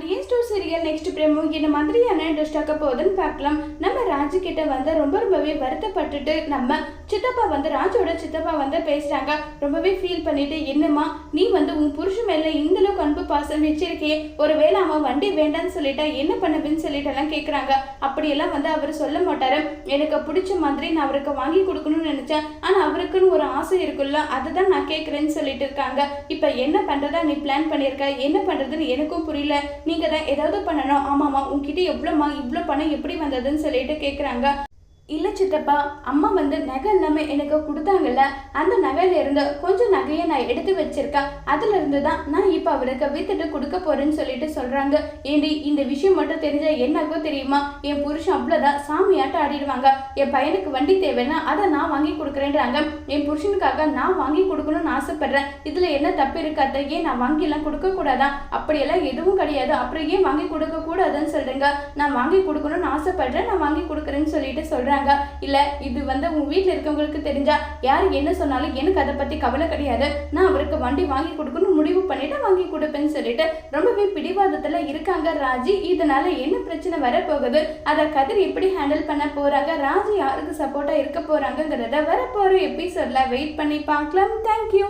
Pandian store serial next promo. என்ன மாதிரியான interest ஆக்க போகுதுன்னு பார்க்கலாம். நம்ம ராஜு கிட்ட வந்து ரொம்ப ரொம்பவே வருத்தப்பட்டுட்டு நம்ம சித்தப்பா வந்து ராஜோட சித்தப்பா வந்து பேசுறாங்க. ரொம்பவே ஃபீல் பண்ணிட்டு என்னம்மா நீ வந்து உன் புருஷன் மேல இந்த அளவுக்கு அன்பு பாசம் வச்சிருக்கே ஒருவேளை அவன் வண்டி வேண்டாம்னு சொல்லிட்டா என்ன பண்ணுவேன்னு சொல்லிட்டு எல்லாம் கேட்குறாங்க அப்படியெல்லாம் வந்து அவர் சொல்ல மாட்டாரு. எனக்கு பிடிச்ச மாதிரி நான் அவருக்கு வாங்கி கொடுக்கணும்னு நினச்சேன். ஆனால் அவருக்குன்னு ஒரு ஆசை இருக்குல்ல அதை தான் நான் கேட்குறேன்னு சொல்லிட்டு இருக்காங்க. இப்போ என்ன பண்ணுறதா நீ பிளான் பண்ணியிருக்க என்ன பண்ணுறதுன்னு எனக்கும் புரியல. நீங்கள் தான் ஏதாவது பண்ணணும். ஆமாம்மா உங்ககிட்ட எவ்வளோம்மா இவ்வளோ பணம் எப்படி வந்ததுன்னு சொல்லிட்டு கேட்குறாங்க இல்லை சித்தப்பா அம்மா வந்து நகை எல்லாமே எனக்கு கொடுத்தாங்கல்ல அந்த நகையில இருந்து கொஞ்சம் நகையை நான் எடுத்து வச்சிருக்கேன். அதுல இருந்து தான் நான் இப்போ அவருக்கு வித்துட்டு கொடுக்க போறேன்னு சொல்லிட்டு சொல்றாங்க. ஏண்டி இந்த விஷயம் மட்டும் தெரிஞ்சா என்னக்கோ தெரியுமா? என் புருஷன் அவ்வளோதான் சாமியாட்டம் ஆடிடுவாங்க. என் பையனுக்கு வண்டி தேவைன்னா அதை நான் வாங்கி கொடுக்குறேன்றாங்க. என் புருஷனுக்காக நான் வாங்கி கொடுக்கணும்னு ஆசைப்படுறேன். இதுல என்ன தப்பு இருக்காத ஏன் நான் வாங்கிலாம் கொடுக்க கூடாதா? அப்படியெல்லாம் எதுவும் கிடையாது. அப்புறம் ஏன் வாங்கி கொடுக்க கூடாதுன்னு நான் வாங்கி கொடுக்கணும்னு ஆசைப்படுறேன். நான் வாங்கி கொடுக்குறேன்னு சொல்லிட்டு சொல்கிறாங்க இல்லை இது வந்து உங்கள் வீட்டில் இருக்கவங்களுக்கு தெரிஞ்சா யார் என்ன சொன்னாலும் எனக்கு அதை பற்றி கவலை கிடையாது. நான் அவருக்கு வண்டி வாங்கி கொடுக்கணும் முடிவு பண்ணிட்டு வாங்கி கொடுப்பேன்னு சொல்லிட்டு ரொம்பவே பிடிவாதத்தில் இருக்காங்க ராஜி. இதனால என்ன பிரச்சனை வரப்போகுது? அதை கதிர் எப்படி ஹேண்டில் பண்ண போகிறாங்க ராஜி யாருக்கு சப்போர்ட்டாக இருக்க போகிறாங்கங்கிறத வரப்போகிற எபிசோடில் வெயிட் பண்ணி பார்க்கலாம். தேங்க்யூ